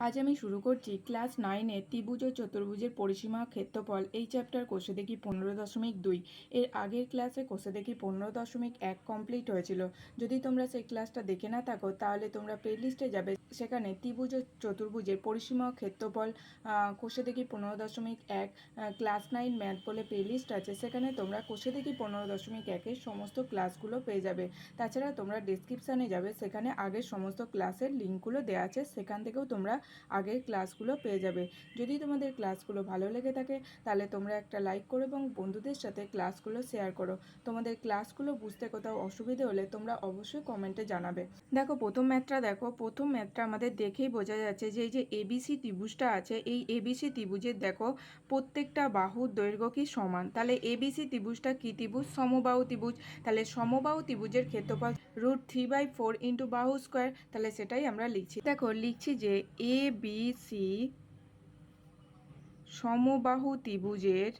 আজ আমি শুরু করছি ক্লাস নাইনে ত্রিভুজ ও চতুর্ভুজের পরিসীমা ক্ষেত্রফল। এই চ্যাপ্টার কোষে দেখি পনেরো দশমিক দুই। এর আগের ক্লাসে কোষে দেখি পনেরো দশমিক এক কমপ্লিট হয়েছিল। যদি তোমরা সেই ক্লাসটা দেখে না থাকো, তাহলে তোমরা প্লেলিস্টে যাবে। সেখানে ত্রিভুজ ও চতুর্ভুজের পরিসীমা ক্ষেত্রফল কোষে দেখি পনেরো দশমিক এক ক্লাস নাইন ম্যাথ বলে প্লেলিস্ট আছে। সেখানে তোমরা কোষে দেখি পনেরো দশমিক একের সমস্ত ক্লাসগুলো পেয়ে যাবে। তাছাড়া তোমরা ডিসক্রিপশানে যাবে। সেখানে আগের সমস্ত ক্লাসের লিঙ্কগুলো দেওয়া আছে। সেখান থেকেও তোমরা আগের ক্লাসগুলো পেয়ে যাবে। যদি তোমাদের ক্লাসগুলো ভালো লেগে থাকে, তাহলে তোমরা একটা লাইক করো এবং বন্ধুদের সাথে ক্লাসগুলো শেয়ার করো। তোমাদের ক্লাসগুলো বুঝতে কোথাও অসুবিধে হলে তোমরা অবশ্যই কমেন্টে জানাবে। দেখো, প্রথম ম্যাথটা দেখো। প্রথম ম্যাথটা আমাদের দেখেই বোঝা যাচ্ছে যে এই যে এবিসি ত্রিভুজটা আছে, এই এবিসি ত্রিভুজের দেখো প্রত্যেকটা বাহুর দৈর্ঘ্য কি সমান? তাহলে এবিসি ত্রিভুজটা কি ত্রিভুজ? সমবাহু ত্রিভুজ। তাহলে সমবাহু ত্রিভুজের ক্ষেত্রফল root three by four into বাহু স্কোয়ার তাহলে সেটাই আমরা লিখছি। দেখো, লিখছি যে এ বি সি সমবাহু ত্রিভুজের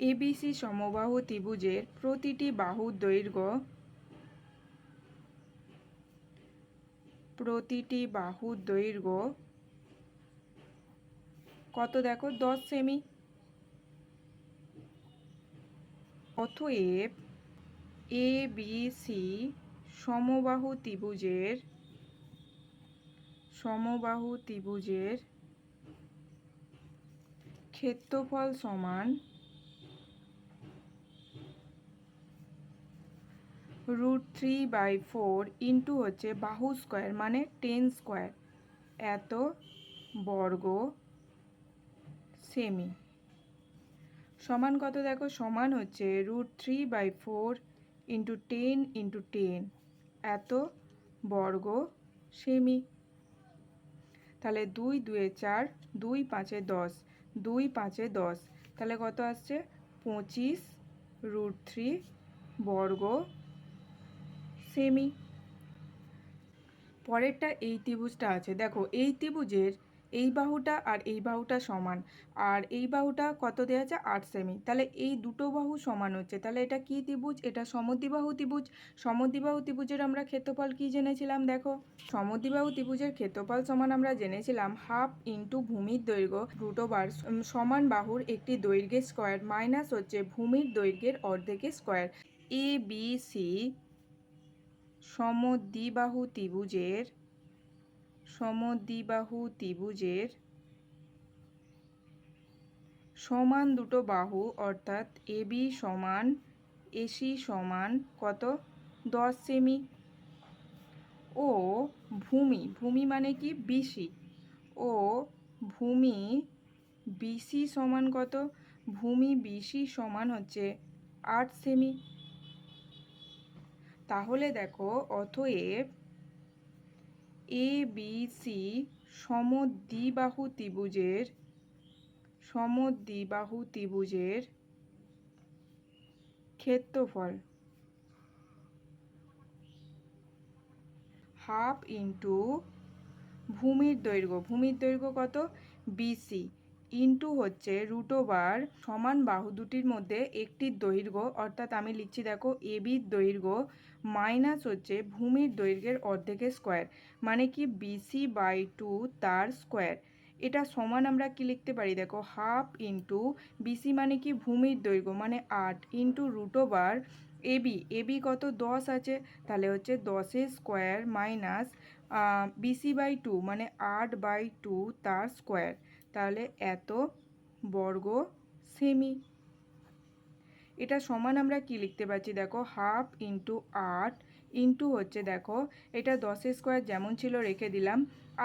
এবিসি সমবাহু ত্রিভুজের প্রতিটি বাহুর দৈর্ঘ্য প্রতিটি বাহুর দৈর্ঘ্য কত দেখো? দশ সেমি। অতএব এ বি সি সমবাহু ত্রিভুজের সমবাহু ত্রিভুজের ক্ষেত্রফল সমান root three by four into হচ্ছে বাহু স্কোয়ার মানে টেন স্কোয়ার। এত বর্গ সেমি। সমান কত দেখো? সমান হচ্ছে root three by four into ten into ten এত বর্গ সেমি। তাহলে দুই, দুয়ে চার, দুই পাঁচে দশ, দুই পাঁচে দশ। তাহলে কত আসছে? পঁচিশ রুট থ্রি বর্গ সেমি। পরেরটা এই ত্রিভুজটা আছে। দেখো, এই ত্রিভুজের এই বাহুটা আর এই বাহুটা সমান। আর এই বাহুটা কত দেওয়া আছে? আট সেমি তাহলে এই দুটো বাহু সমান হচ্ছে। তাহলে এটা কি ত্রিভুজ? এটা সমদ্বিবাহু ত্রিভুজ। সমদ্বিবাহু ত্রিভুজের আমরা ক্ষেত্রফল কি জেনেছিলাম দেখো? সমদ্বিবাহু ত্রিভুজের ক্ষেত্রফল সমান আমরা জেনেছিলাম হাফ ইন্টু ভূমির দৈর্ঘ্য রুট ওভার সমান বাহুর একটি দৈর্ঘ্যের স্কোয়ার মাইনাস হচ্ছে ভূমির দৈর্ঘ্যের অর্ধেকের স্কোয়ার। এ বি সি সমদ্বিবাহু ত্রিভুজের সমদ্বিবাহু ত্রিভুজের সমান দুটো বাহু, অর্থাৎ এবি সমান এসি সমান কত? দশ সেমি। ও ভূমি ভূমি মানে কি? বিসি। ও ভূমি বিসি সমান কত? ভূমি বিসি সমান হচ্ছে আট সেমি। তাহলে দেখো, অতএব এ বি সি সমদ্বিবাহু ত্রিভুজের সমদ্বিবাহু ত্রিভুজের ক্ষেত্রফল হাফ ইন্টু ভূমির দৈর্ঘ্য ভূমির দৈর্ঘ্য কত? বিসি ইন্টু হচ্ছে রুট ওভার সমান বাহু দুটির মধ্যে একটির দৈর্ঘ্য, অর্থাৎ আমি লিখছি দেখো এবির দৈর্ঘ্য মাইনাস হচ্ছে ভূমির দৈর্ঘ্যের অর্ধেকের স্কোয়ার মানে কি বিসি বাই টু তার স্কোয়ার এটা সমান আমরা কি লিখতে পারি? দেখো হাফ ইন্টু বিসি মানে কি ভূমির দৈর্ঘ্য মানে আট into root over AB AB কত? দশ আছে। তাহলে হচ্ছে দশের square minus BC by two মানে আট বাই টু তার স্কোয়ার তাহলে এত বর্গ সেমি এটা সমান আমরা কি লিখতে পারছি? দেখো হাফ ইন্টু আট ইন্টু হচ্ছে, দেখো, এটা দশের স্কোয়ার যেমন ছিল রেখে দিলাম।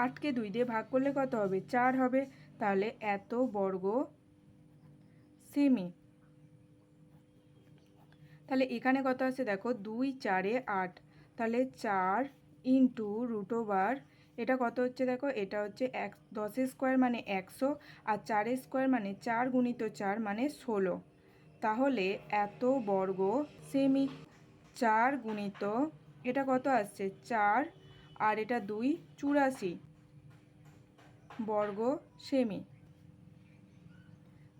আটকে দুই দিয়ে ভাগ করলে কত হবে? চার হবে। তাহলে এত বর্গ সেমি তাহলে এখানে কত আছে? দেখো, দুই চারে আট। তাহলে চার ইন্টু রুট ওভার এটা কত হচ্ছে? দেখো, এটা হচ্ছে এক, দশের স্কোয়ার মানে একশো আর চারের স্কোয়ার মানে চার গুণিত চার মানে ষোলো। তাহলে এত বর্গ সেমি চার গুণিত, এটা কত আসছে? চার, আর এটা দুই চুরাশি বর্গ সেমি।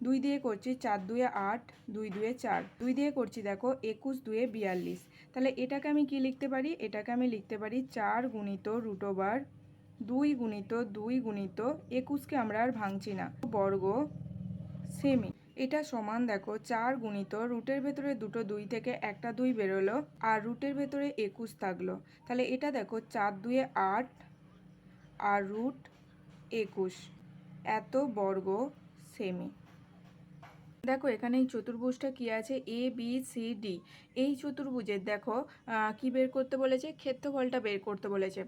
দুই দিয়ে করছি চার দুয়ে আট, দুই দুয়ে চার। দুই দিয়ে করছি দেখো একুশ দুয়ে বিয়াল্লিশ। তাহলে এটাকে আমি কি লিখতে পারি? এটাকে আমি লিখতে পারি চার গুণিত রুটোবার দুই গুণিত দুই গুণিত একুশকে আমরা আর ভাঙছি না। বর্গ সেমি। এটা সমান দেখো চার গুণিত রুটের ভেতরে দুটো দুই থেকে একটা দুই বেরোলো, আর রুটের ভেতরে একুশ থাকল। তাহলে এটা দেখো চার দুয়ে আট, আর রুট একুশ। এত বর্গ সেমি। দেখো এখানে এই চতুর্ভুজটা কি আছে? এ বি সি ডি এই চতুর্ভুজের দেখো কি বের করতে বলেছে? ক্ষেত্রফলটা বের করতে বলেছে।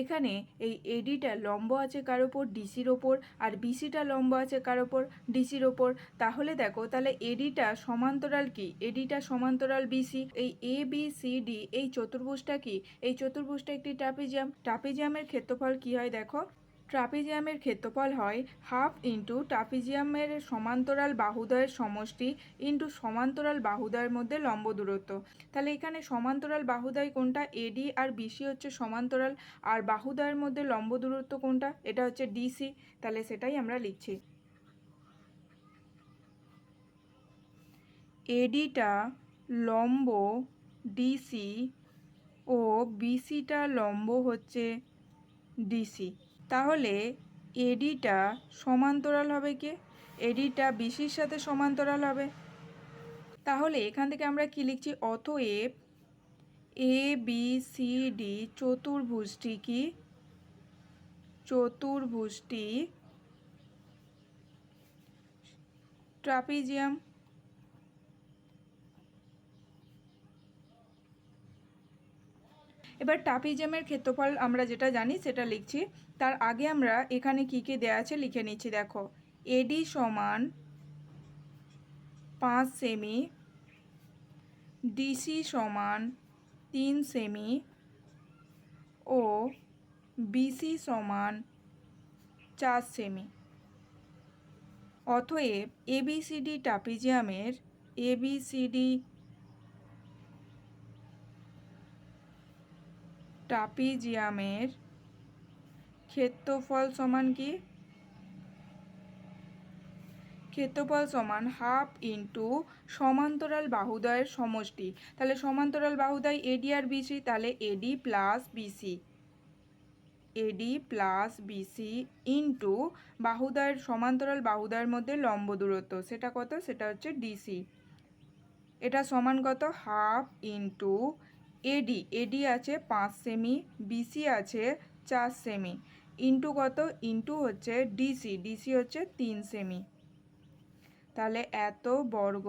এখানে এই এডিটা লম্ব আছে কার ওপর? ডিসির ওপর। আর বিসিটা লম্ব আছে কার ওপর? ডিসির ওপর। তাহলে দেখো, তাহলে এডিটা সমান্তরাল কি? এডিটা সমান্তরাল বিসি এই এ বি সি ডি এই চতুর্ভুজটা কি? এই চতুর্ভুজটা একটি ট্রাপিজিয়াম। ট্রাপিজিয়ামের ক্ষেত্রফল কি হয় দেখো? ট্রাপিজিয়ামের ক্ষেত্রফল হয় হাফ ইন্টু ট্রাপিজিয়ামের সমান্তরাল বাহুদয়ের সমষ্টি ইন্টু সমান্তরাল বাহুদয়ের মধ্যে লম্ব দূরত্ব। তাহলে এখানে সমান্তরাল বাহুদয় কোনটা? এডি আর বিসি হচ্ছে সমান্তরাল। আর বাহুদয়ের মধ্যে লম্ব দূরত্ব কোনটা? এটা হচ্ছে ডিসি তাহলে সেটাই আমরা লিখছি। এডিটা লম্ব ডিসি ও বিসিটা লম্ব হচ্ছে ডিসি তাহলে এডিটা সমান্তরাল হবে কে? এডিটা বিসির সাথে সমান্তরাল হবে। তাহলে এখান থেকে আমরা কি লিখছি? অতএব এ, বি, সি, ডি চতুর্ভুজটি কি? চতুর্ভুজটি ট্রাপিজিয়াম। এবার ট্রাপিজিয়ামের ক্ষেত্রফল আমরা যেটা জানি সেটা লিখছি। তার আগে আমরা এখানে কী কী দেওয়া আছে লিখে নিচ্ছি, দেখো। এডি সমান পাঁচ সেমি ডিসি সমান তিন সেমি ও বিসি সমান চার সেমি। অতএব এবিসিডি ট্রাপিজিয়ামের এবিসিডি ট্রাপিজিয়ামের ক্ষেত্রফল সমান কি? ক্ষেত্রফল সমান হাফ ইন্টু সমান্তরাল বাহুদয়ের সমষ্টি। তাহলে সমান্তরাল বাহুদয় এডি আর বিসি তাহলে AD plus BC AD plus BC into বাহুদয়ের সমান্তরাল বাহুদয়ের মধ্যে লম্ব দূরত্ব। সেটা কত? সেটা হচ্ছে ডিসি এটা সমান কত? হাফ ইন্টু এডি এডি আছে পাঁচ সেমি বিসি আছে চার সেমি ইন্টু কত? ইন্টু হচ্ছে ডিসি ডিসি হচ্ছে তিন সেমি তাহলে এত বর্গ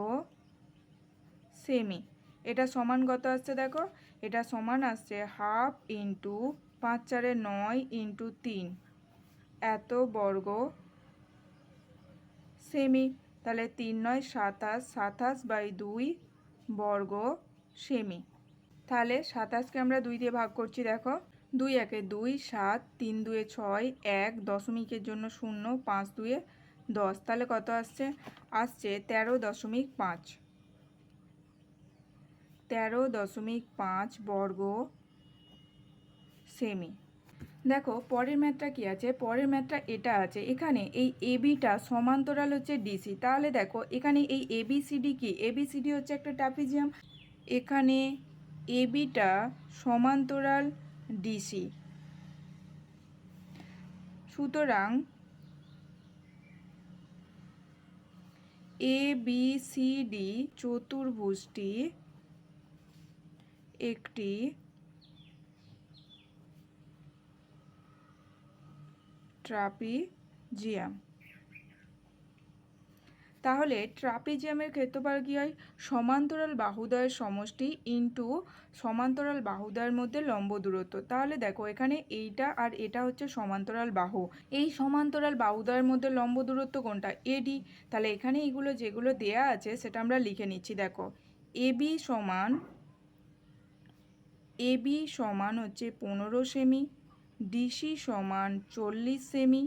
সেমি এটা সমান কত আসছে দেখো? এটা সমান আসছে হাফ ইন্টু পাঁচ চারে নয় ইন্টু তিন। এত বর্গ সেমি তাহলে তিন নয় সাতাশ সাতাশ বাই দুই বর্গ সেমি তাহলে সাতাশকে আমরা দুই দিয়ে ভাগ করছি, দেখো। দুই একে দুই, সাত, তিন দুয়ে ছয়, এক, দশমিকের জন্য শূন্য, পাঁচ দুয়ে দশ। তাহলে কত আসছে? আসছে তেরো দশমিক পাঁচ। তেরো দশমিক পাঁচ বর্গ সেমি। দেখো, পরের ম্যাথটা কি আছে? পরের ম্যাথটা এটা আছে। এখানে এই এবিটা সমান্তরাল হচ্ছে ডিসি। তাহলে দেখো, এখানে এই এবিসিডি কি? এবিসিডি হচ্ছে একটা ট্রাপিজিয়াম এখানে এবিটা সমান্তরাল ডিসি। সুতরাং এ বি সি ডি চতুর্ভুজটি একটি ট্রাপিজিয়াম। তাহলে ট্রাপিজিয়ামের ক্ষেত্রফল কী হয় সমান্তরাল বাহুদয়ের সমষ্টি ইনটু সমান্তরাল বাহুদয়ের মধ্যে লম্ব দূরত্ব। তাহলে দেখো এখানে এইটা আর এটা হচ্ছে সমান্তরাল বাহু। এই সমান্তরাল বাহুদয়ের মধ্যে লম্ব দূরত্ব কোনটা? এডি তাহলে এখানে এইগুলো যেগুলো দেয়া আছে সেটা আমরা লিখে নিচ্ছি, দেখো। এবি সমান এবি সমান হচ্ছে পনেরো সেমি ডিসি সমান চল্লিশ সেমি,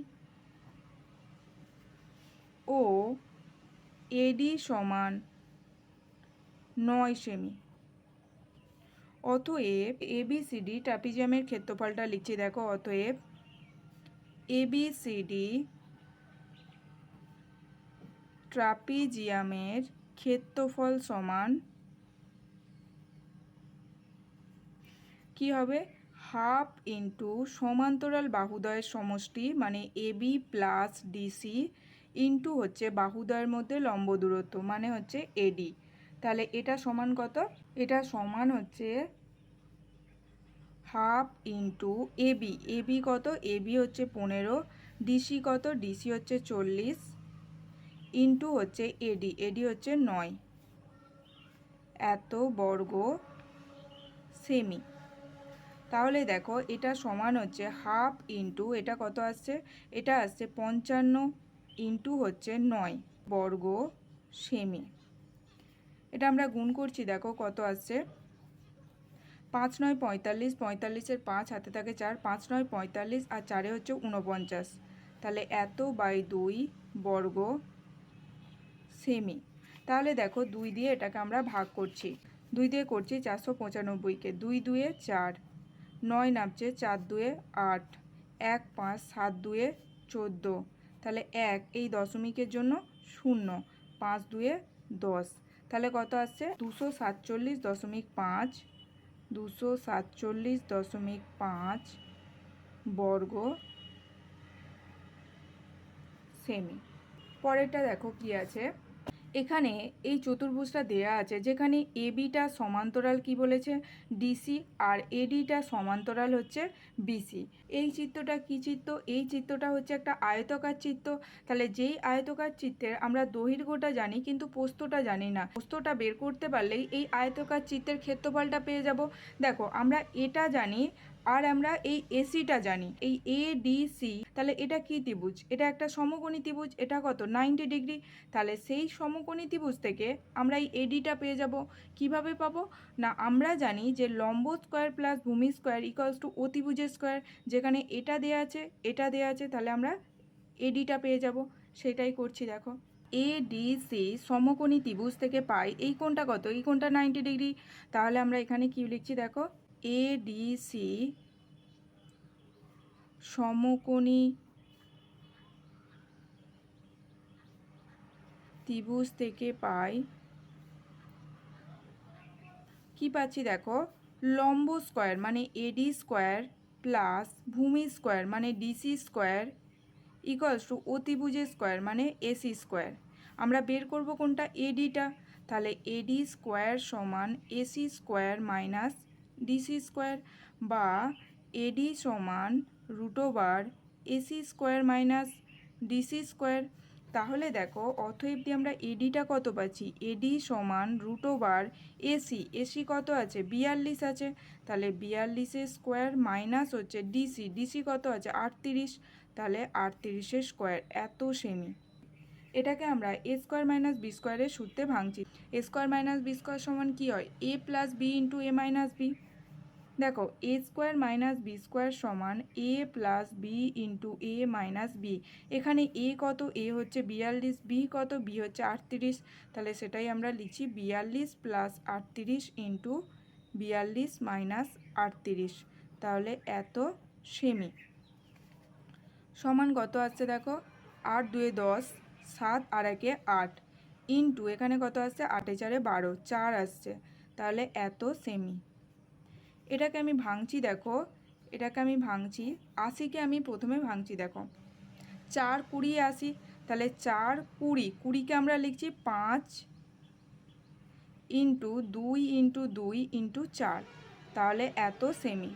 ও এডি সমান নয় সেমি। অতএব এবিসিডি ট্রাপিজিয়ামের ক্ষেত্রফলটা লিখছি দেখো, অতএব এবিসিডি ট্রাপিজিয়ামের ক্ষেত্রফল সমান কি হবে? হাফ ইন্টু সমান্তরাল বাহুদয়ের সমষ্টি মানে এবি প্লাস ডিসি ইন্টু হচ্ছে বাহুদয়ের মধ্যে লম্ব দূরত্ব মানে হচ্ছে এডি তাহলে এটা সমান কত? এটা সমান হচ্ছে হাফ ইন্টু এবি এবি কত? এবি হচ্ছে পনেরো ডিসি কত? ডিসি হচ্ছে চল্লিশ, ইন্টু হচ্ছে এডি এডি হচ্ছে নয়। এত বর্গ সেমি। তাহলে দেখো, এটা সমান হচ্ছে হাফ ইন্টু, এটা কত আসছে? এটা আসছে পঞ্চান্ন ইন্টু হচ্ছে নয়, বর্গ সেমি। এটা আমরা গুণ করছি, দেখো কত আসছে? পাঁচ নয় পঁয়তাল্লিশ, পঁয়তাল্লিশের পাঁচ হাতে থাকে চার, পাঁচ নয় পঁয়তাল্লিশ আর চারে হচ্ছে উনপঞ্চাশ তাহলে এত বাই দুই বর্গ সেমি। তাহলে দেখো দুই দিয়ে এটাকে আমরা ভাগ করছি। দুই দিয়ে করছি চারশো পঁচানব্বইকে দুই দুয়ে চার, নয় নামছে চার দুয়ে আট, এক পাঁচ সাত দুয়ে চোদ্দ। তাহলে এক, এই দশমিকের জন্য শূন্য, পাঁচ দুয়ে দশ। তাহলে কত আসছে? দুশো সাতচল্লিশ দশমিক পাঁচ, দুশো সাতচল্লিশ দশমিক পাঁচ বর্গ সেমি। পরেরটা দেখো কি আছে? এখানে এই চতুর্ভুজটা দেয়া আছে, যেখানে এবিটা সমান্তরাল কি বলেছে? ডিসি আর এডিটা সমান্তরাল হচ্ছে বিসি এই চিত্রটা কি চিত্র? এই চিত্রটা হচ্ছে একটা আয়তকার চিত্র। তাহলে যেই আয়তকার চিত্রের আমরা দৈর্ঘ্যটা জানি, কিন্তু পোস্তটা জানি না। পোস্তটা বের করতে পারলেই এই আয়তকার চিত্রের ক্ষেত্রফলটা পেয়ে যাব। দেখো, আমরা এটা জানি আর আমরা এই এসিটা জানি, এই এ ডি সি তাহলে এটা কি ত্রিভুজ? এটা একটা সমকোণী ত্রিভুজ, এটা কত? Ninety degree. তাহলে সেই সমকোণী ত্রিভুজ থেকে আমরা এই এডিটা পেয়ে যাব। কীভাবে পাবো? না, আমরা জানি যে লম্ব স্কোয়ার প্লাস ভূমি স্কোয়ার ইকুয়ালস টু অতিভুজের স্কোয়ার, যেখানে এটা দেয়া আছে, এটা দেয়া আছে, তাহলে আমরা এডিটা পেয়ে যাব। সেটাই করছি, দেখো। এ ডি সি সমকোণী ত্রিভুজ থেকে পাই, এই কোণটা কত? এই কোণটা নাইনটি ডিগ্রি। তাহলে আমরা এখানে কি লিখছি, দেখো? এডিসি সমকোণী ত্রিভুজ থেকে পাই। কি পাচ্ছি দেখো? লম্ব স্কোয়ার মানে এডি স্কোয়ার প্লাস ভূমি স্কোয়ার মানে ডিসি স্কোয়ার ইকুয়ালস টু অতিভুজের স্কোয়ার মানে এসি স্কোয়ার। আমরা বের করব কোনটা? এডিটা তাহলে এডি স্কোয়ার সমান AC square minus DC square বা এডি সমান root over AC square minus DC square. তাহলে দেখো, অতএব দিয়ে আমরা এডিটা কত পাচ্ছি? এডি সমান রুট ওভার এসি। এসি কত আছে? বিয়াল্লিশ আছে। তাহলে বিয়াল্লিশের স্কোয়ার মাইনাস হচ্ছে ডিসি। ডিসি কত আছে? আটত্রিশ। তাহলে আটত্রিশের স্কোয়ার, এত সেমি। এটাকে আমরা এ স্কোয়ার মাইনাস বি স্কোয়ারের সূত্রে ভাঙছি। A square minus B square সমান কী হয়? A plus B into A minus B. দেখো A square minus B square সমান A plus B into A minus B এখানে এ কত? এ হচ্ছে বিয়াল্লিশ বি কত? বি হচ্ছে আটত্রিশ। তাহলে সেটাই আমরা লিখছি বিয়াল্লিশ প্লাস আটত্রিশ ইন্টু বিয়াল্লিশ মাইনাস আটত্রিশ। তাহলে এত সেমি। সমান কত আসছে দেখো? আট দুয়ে দশ, সাত আর একে আট। ইন্টু এখানে কত আসছে? আটে চারে বারো, চার আসছে। তাহলে এত সেমি। এটাকে আমি ভাঙছি, দেখো। এটাকে আমি ভাঙছি। আশিকে আমি প্রথমে ভাঙছি, দেখো। চার কুড়ি আশি। তাহলে চার কুড়ি। কুড়িকে আমরা লিখছি পাঁচ ইন্টু দুই ইন্টু দুই ইন্টু চার। তাহলে এত সেমি।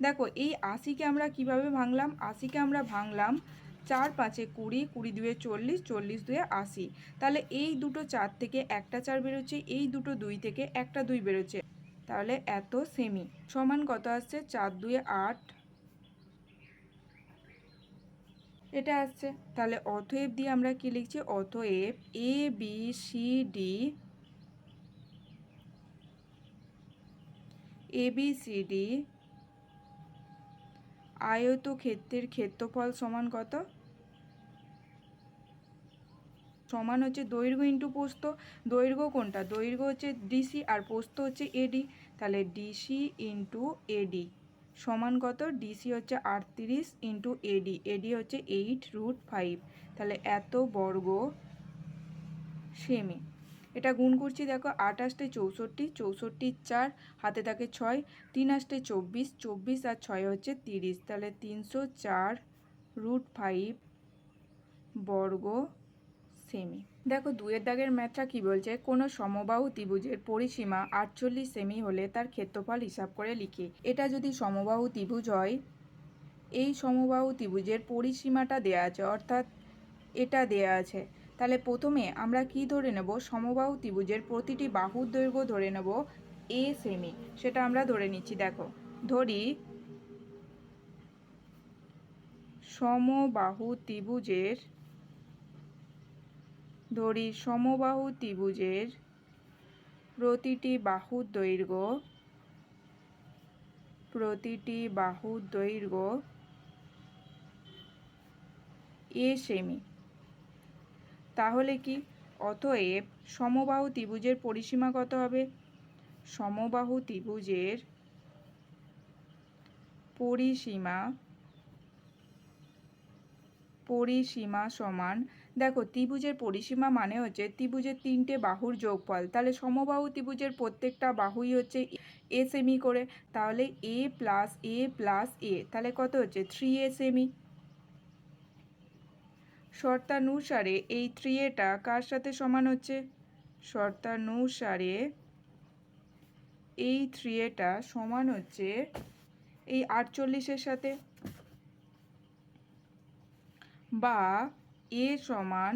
দেখো, এই আশিকে আমরা কীভাবে ভাঙলাম? আশিকে আমরা ভাঙলাম চার পাঁচে কুড়ি কুড়ি দুয়ে চল্লিশ চল্লিশ দুয়ে আশি। তাহলে এই দুটো চার থেকে একটা চার বেরোচ্ছে, এই দুটো দুই থেকে একটা দুই বেরোচ্ছে। তাহলে এত সেমি সমান কত আসছে? চার দুয়ে আট। এটা আসছে। তাহলে অতএব দিয়ে আমরা কি লিখছি? অতএব A B C D A B C D আয়তক্ষেত্রের ক্ষেত্রফল সমান কত? সমান হচ্ছে দৈর্ঘ্য ইন্টু পোস্ত। দৈর্ঘ্য কোনটা? দৈর্ঘ্য হচ্ছে ডিসি আর পোস্ত হচ্ছে এডি তাহলে ডিসি ইন্টু এডি সমান কত? ডিসি হচ্ছে আটত্রিশ ইন্টু এডি এডি হচ্ছে এইট রুট ফাইভ তাহলে এত বর্গ সেমি। এটা গুণ করছি দেখো, আট আষ্টে চৌষট্টি চৌষট্টি চার, হাতে থাকে ছয়, তিন আষ্টে চব্বিশ চব্বিশ আর ছয় হচ্ছে তিরিশ। তাহলে তিনশো চার রুট ফাইভ বর্গ সেমি। দেখো, দুয়ের দাগের ম্যাথটা কি বলছে? কোনো সমবাহু ত্রিভুজের পরিসীমা আটচল্লিশ সেমি হলে তার ক্ষেত্রফল হিসাব করে লিখি। এটা যদি সমবাহু ত্রিভুজ হয়, এই সমবাহু ত্রিভুজের পরিসীমাটা দেয়া আছে, অর্থাৎ এটা দেয়া আছে। তাহলে প্রথমে আমরা কি ধরে নেব? সমবাহু ত্রিভুজের প্রতিটি বাহুর দৈর্ঘ্য ধরে নেব এ সেমি। সেটা আমরা ধরে নিচ্ছি, দেখো। ধরি, সমবাহু ত্রিভুজের ধরি সমবাহু ত্রিভুজের প্রতিটি বাহুর দৈর্ঘ্য, প্রতিটি বাহুর দৈর্ঘ্য এ সেমি। তাহলে কি? অতএব সমবাহু ত্রিভুজের পরিসীমা কত হবে? সমবাহু ত্রিভুজের পরিসীমা পরিসীমা সমান দেখো, ত্রিভুজের পরিসীমা মানে হচ্ছে ত্রিভুজের তিনটে বাহুর যোগফল। তাহলে সমবাহু ত্রিভুজের প্রত্যেকটা বাহুই হচ্ছে এ সেমি করে, তাহলে এ প্লাস এ প্লাস এ। তাহলে কত হচ্ছে? থ্রি এ সেমি শর্তানুসারে এই থ্রি এটা কার সাথে সমান হচ্ছে? শর্তানুসারে এই থ্রি এটা সমান হচ্ছে এই আটচল্লিশের সাথে। বা এ সমান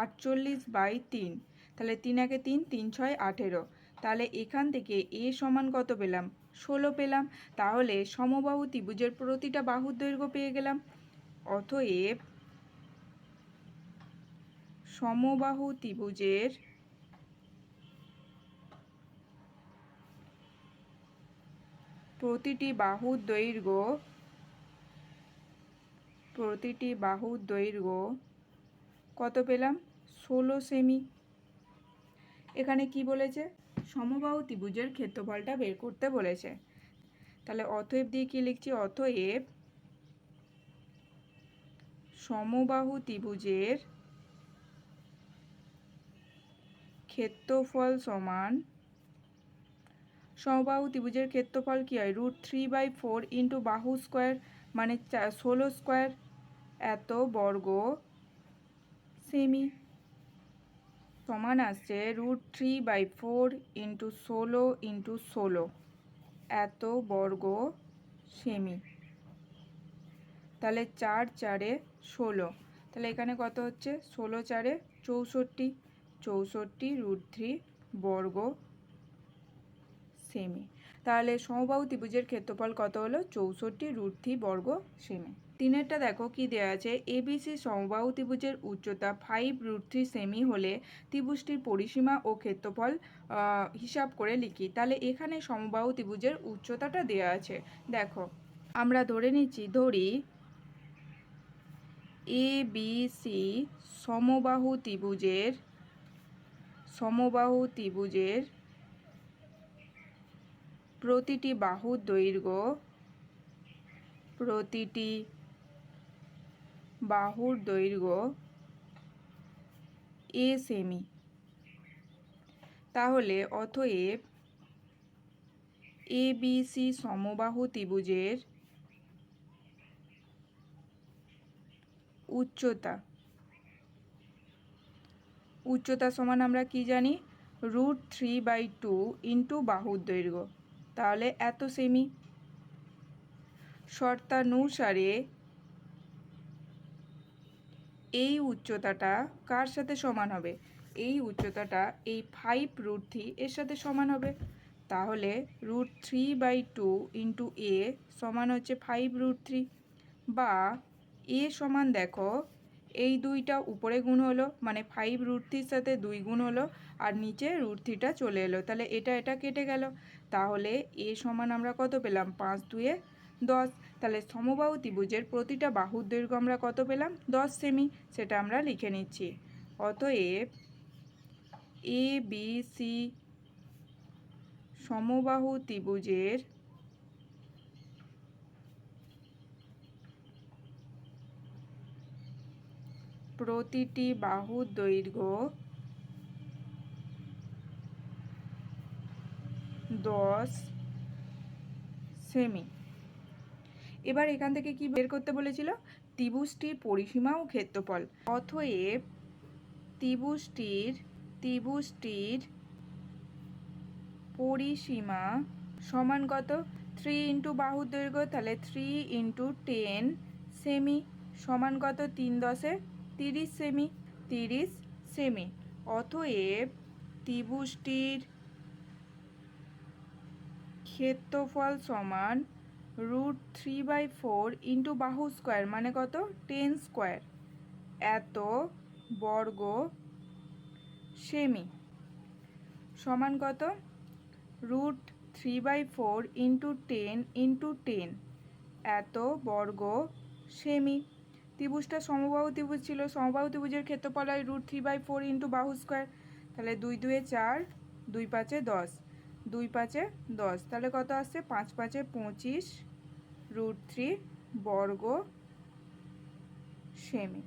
আটচল্লিশ বাই তিন। তাহলে তিন একে তিন তিন ছয়, আঠেরো। তাহলে এখান থেকে এ সমান কত পেলাম? ষোলো পেলাম। তাহলে সমবাহু ত্রিভুজের প্রতিটা বাহুর দৈর্ঘ্য পেয়ে গেলাম। অতএব সমবাহু ত্রিভুজের প্রতিটি বাহুর দৈর্ঘ্য, প্রতিটি বাহুর দৈর্ঘ্য কত পেলাম? ষোলো সেমি। এখানে কি বলেছে? সমবাহু ত্রিভুজের ক্ষেত্রফলটা বের করতে বলেছে। তাহলে অতএব দিয়ে কি লিখছি? অতএব সমবাহু ত্রিভুজের ক্ষেত্রফল সমান সমবাহু ত্রিভুজের ক্ষেত্রফল কী হয়? Root three by four into বাহু স্কোয়ার মানে ষোলো স্কোয়ার এত বর্গ সেমি সমান আসছে root three by four into ষোলো ইন্টু ষোলো এত বর্গ সেমি তাহলে চার চারে ষোলো। তাহলে এখানে কত হচ্ছে? ষোলো চারে চৌষট্টি। চৌষট্টি রুট থ্রি বর্গ সেমি তাহলে সমবাহু ত্রিভুজের ক্ষেত্রফল কত হলো? চৌষট্টি রুট থ্রি বর্গ সেমি তিনেরটা দেখো কি দেওয়া আছে? এবিসি সমবাহু ত্রিভুজের উচ্চতা ফাইভ রুট থ্রি সেমি হলে ত্রিভুজটির পরিসীমা ও ক্ষেত্রফল হিসাব করে লিখি। তাহলে এখানে সমবাহু ত্রিভুজের উচ্চতাটা দেওয়া আছে। দেখো, আমরা ধরে নিচ্ছি, ধরি এ বি সি সমবাহু ত্রিভুজের সমবাহু ত্রিভুজের প্রতিটি বাহুর দৈর্ঘ্য, প্রতিটি বাহুর দৈর্ঘ্য এ সেমি। তাহলে অতএব এ, বি, সি সমবাহু ত্রিভুজের উচ্চতা। উচ্চতা সমান আমরা কি জানি? Root three by two into বাহুর দৈর্ঘ্য। তাহলে এত সেমি। শর্তানুসারে এই উচ্চতাটা কার সাথে সমান হবে? এই উচ্চতাটা এই ফাইভ রুট থ্রি এর সাথে সমান হবে। তাহলে root three by two into A সমান হচ্ছে ফাইভ রুট থ্রি বা এ সমান দেখো, এই দুইটা উপরে গুণ হলো মানে ফাইভ রুট থ্রির সাথে দুই গুণ হলো আর নিচে রুট থ্রিটা চলে এলো। তাহলে এটা এটা কেটে গেল। তাহলে এ সমান আমরা কত পেলাম? পাঁচ দুয়ে দশ। তাহলে সমবাহু ত্রিভুজের প্রতিটা বাহুর দৈর্ঘ্য আমরা কত পেলাম? দশ সেমি। সেটা আমরা লিখে নিচ্ছি। অতএব এ বি সি সমবাহু ত্রিভুজের প্রতিটি বাহুর দৈর্ঘ্য দশ সেমি। এবার এখান থেকে কি বের করতে বলেছিল? ত্রিভুজটির পরিসীমা ও ক্ষেত্রফল। অতএব ত্রিভুজটির ত্রিভুজটির পরিসীমা সমান কত? থ্রি ইন্টু বাহুর দৈর্ঘ্য, তাহলে থ্রি ইন্টু টেন সেমি সমান কত? তিন দশে তিরিশ সেমি তিরিশ সেমি অতএব ত্রিভুজটির ক্ষেত্রফল সমান root three by four into বাহু স্কোয়ার মানে কত? টেন স্কোয়ার এত বর্গ সেমি। সমান কত? Root three by four into ten into ten এত বর্গ সেমি। ত্রিভুজটা সমবাহু ত্রিভুজ ছিল। সমবাহু ত্রিভুজের ক্ষেত্রফল হয় root three by four into বাহু স্কোয়ার তাহলে দুই দুয়ে চার, দুই পাঁচে দশ। দুই পাঁচে দশ। তাহলে কত আসছে? পাঁচ পাঁচে পঁচিশ রুট থ্রি বর্গ সেমি।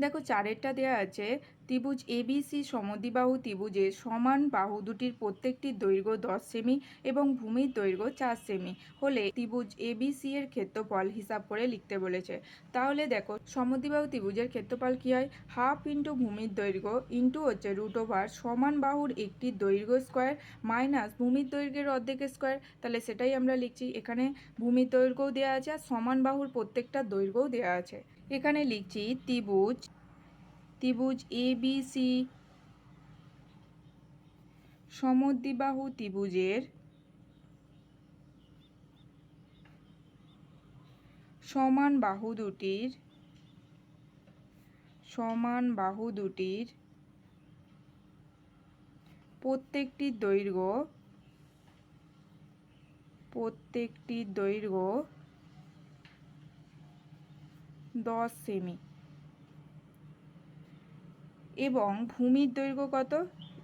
দেখো, চারেরটা দেওয়া আছে ত্রিভুজ এবিসি সমদ্বিবাহু ত্রিভুজের সমান বাহু দুটির প্রত্যেকটির দৈর্ঘ্য দশ সেমি এবং ভূমির দৈর্ঘ্য চার সেমি হলে ত্রিভুজ এবিসি এর ক্ষেত্রফল হিসাব করে লিখতে বলেছে। তাহলে দেখো, সমদ্বিবাহু ত্রিভুজের ক্ষেত্রফল কী হয়? হাফ ইন্টু ভূমির দৈর্ঘ্য ইন্টু হচ্ছে রুট ওভার সমান বাহুর একটি দৈর্ঘ্য স্কোয়ার মাইনাস ভূমির দৈর্ঘ্যের অর্ধেকের স্কোয়ার। তাহলে সেটাই আমরা লিখছি। এখানে ভূমির দৈর্ঘ্যও দেওয়া আছে আর সমান বাহুর প্রত্যেকটা দৈর্ঘ্যও দেওয়া আছে। এখানে লিখছি ত্রিভুজ ত্রিভুজ এ বি সি সমদ্বিবাহু ত্রিভুজের সমান বাহু দুটির, সমান বাহু দুটির প্রত্যেকটির দৈর্ঘ্য প্রত্যেকটির দৈর্ঘ্য দশ সেমি। এবং ভূমির দৈর্ঘ্য কত?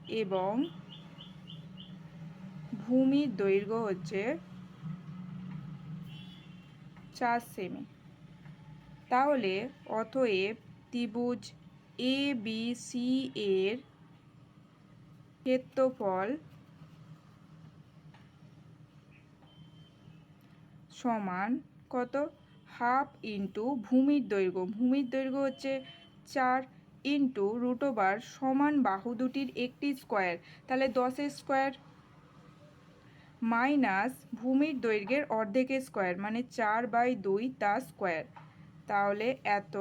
এবং ভূমির দৈর্ঘ্য হচ্ছে চার সেমি। তাহলে অতএব ত্রিভুজ এ বি সি এর ক্ষেত্রফল সমান কত? হাফ ইন্টু ভূমির দৈর্ঘ্য। ভূমির দৈর্ঘ্য হচ্ছে চার। ইন্টু রুট ওভার সমান বাহু দুটির একটি স্কোয়ার তাহলে দশের স্কোয়ার মাইনাস ভূমির দৈর্ঘ্যের অর্ধেকের স্কোয়ার মানে চার বাই দুই তা স্কোয়ার তাহলে এত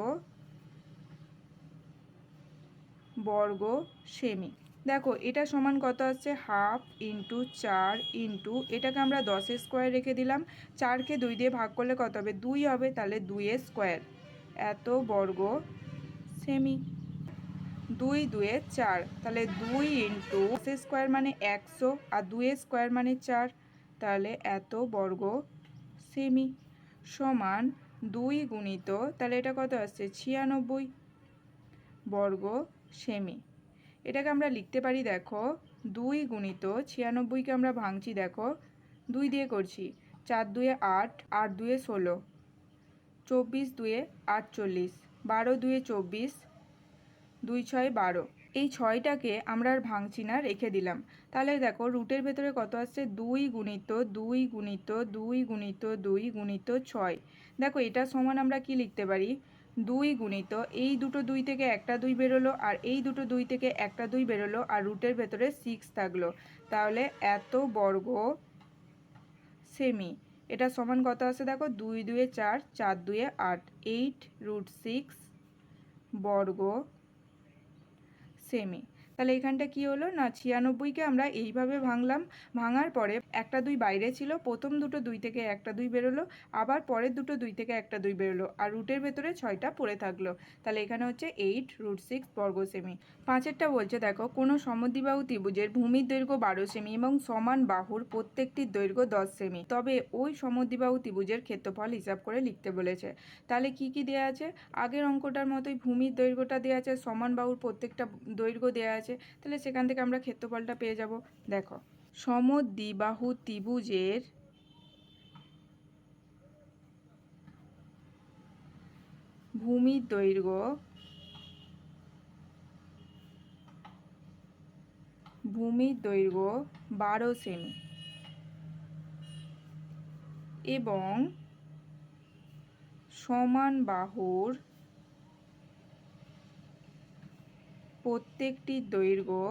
বর্গ সেমি। দেখো, এটা সমান কত আসছে? হাফ ইন্টু চার ইন্টু এটাকে আমরা দশের স্কোয়ার রেখে দিলাম। চারকে দুই দিয়ে ভাগ করলে কত হবে? দুই হবে, তাহলে দুইয়ের স্কোয়ার এত বর্গ সেমি। দুই দুয়ে চার। তাহলে দুই ইন্টু স্কোয়ার মানে একশো আর দুয়ে স্কোয়ার মানে চার। তাহলে এত বর্গ সেমি সমান দুই গুণিত, তাহলে এটা কত আসছে? ছিয়ানব্বই বর্গ সেমি। এটাকে আমরা লিখতে পারি, দেখো, দুই গুণিত ছিয়ানব্বইকে আমরা ভাঙছি, দেখো, দুই দিয়ে করছি, চার দুয়ে আট আট দুয়ে ষোলো, চব্বিশ দুয়ে আটচল্লিশ, বারো দুয়ে চব্বিশ দুই ছয় বারো। এই ছয়টাকে আমরা আর ভাঙছি না, রেখে দিলাম। তাহলে দেখো, রুটের ভেতরে কত আসছে? দুই গুণিত দুই গুণিত দুই গুণিত দুই গুণিত ছয়। দেখো, এটা সমান আমরা কি লিখতে পারি? দুই গুণিত, এই দুটো দুই থেকে একটা দুই বেরোলো, আর এই দুটো দুই থেকে একটা দুই বেরোলো, আর রুটের ভেতরে সিক্স থাকল। তাহলে এত বর্গ সেমি এটা সমান কত আছে দেখো? দুই দুয়ে চার চার দুয়ে আট। এইট রুট সিক্স বর্গ সেমি তাহলে এখানটা কি হলো? না ছিয়ানব্বইকে আমরা এইভাবে ভাঙলাম, ভাঙার পরে একটা দুই বাইরে ছিল, প্রথম দুটো দুই থেকে একটা দুই বেরোলো, আবার পরের দুটো দুই থেকে একটা দুই বেরোলো, আর রুটের ভেতরে ছয়টা পড়ে থাকল। তাহলে এখানে হচ্ছে এইট রুট সিক্স বর্গ সেমি পাঁচেরটা বলছে, দেখো, কোনো সমদ্বিবাহু ত্রিভুজের ভূমির দৈর্ঘ্য বারো সেমি এবং সমান বাহুর প্রত্যেকটির দৈর্ঘ্য দশ সেমি তবে ওই সমদ্বিবাহু ত্রিভুজের ক্ষেত্রফল হিসাব করে লিখতে বলেছে। তাহলে কি কি দেওয়া আছে? আগের অঙ্কটার মতোই ভূমির দৈর্ঘ্যটা দেওয়া আছে, সমান বাহুর প্রত্যেকটা দৈর্ঘ্য দেওয়া আছে আছে, তাহলে সেখান থেকে আমরা ক্ষেত্রফলটা পেয়ে যাব। দেখো, সমদ্বিবাহু ত্রিভুজের ভূমির দৈর্ঘ্য ভূমির দৈর্ঘ্য বারো সেমি এবং সমান বাহুর প্রত্যেকটির দৈর্ঘ্য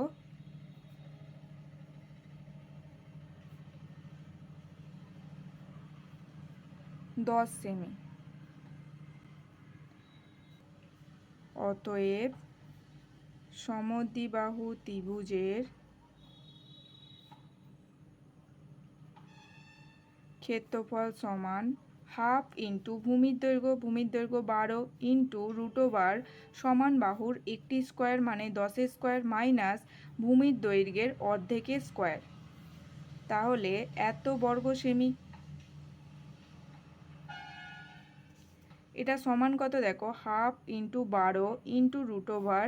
দশ সেমি। অতএব সমদ্বিবাহু ত্রিভুজের ক্ষেত্রফল সমান হাফ ইন্টু ভূমির দৈর্ঘ্য ভূমির দৈর্ঘ্য বারো ইন্টু রুট ওভার সমান বাহুর একটি স্কোয়ার মানে দশের স্কোয়ার মাইনাস ভূমির দৈর্ঘ্যের অর্ধেকের স্কোয়ার। তাহলে এত বর্গ সেমি এটা সমান কত দেখো? হাফ ইন্টু বারো ইন্টু রুট ওভার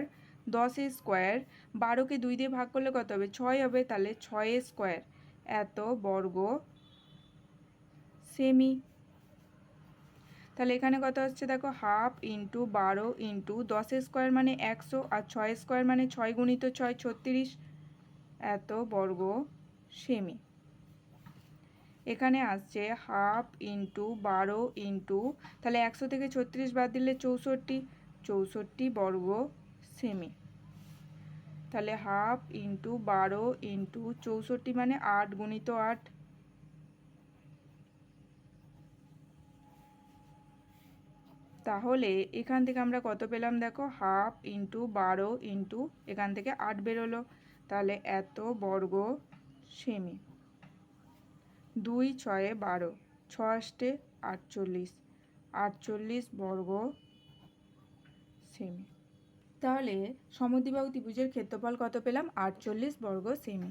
দশের স্কোয়ার। বারোকে দুই দিয়ে ভাগ করলে কত হবে? ছয় হবে, তাহলে ছয়ের স্কোয়ার। এত বর্গ সেমি তাহলে এখানে কত হচ্ছে দেখো? হাফ ইন্টু বারো ইন্টু দশ স্কোয়ার মানে একশো আর ছয় স্কোয়ার মানে ছয় গুণিত ছয় ছত্রিশ। এত বর্গ সেমি। এখানে আসছে হাফ ইন্টু বারো ইন্টু, তাহলে একশো থেকে ছত্রিশ বাদ দিলে চৌষট্টি চৌষট্টি বর্গ সেমি। তাহলে হাফ ইন্টু বারো ইন্টু চৌষট্টি মানে আট গুণিত আট। তাহলে এখান থেকে আমরা কত পেলাম দেখো? হাফ ইন্টু বারো ইন্টু এখান থেকে আট বেরোলো। তাহলে এত বর্গ সেমি। দুই ছয়ে বারো ছ আষ্টে আটচল্লিশ। আটচল্লিশ বর্গ সেমি। তাহলে সমদ্বিবাহু ত্রিভুজের ক্ষেত্রফল কত পেলাম? আটচল্লিশ বর্গ সেমি।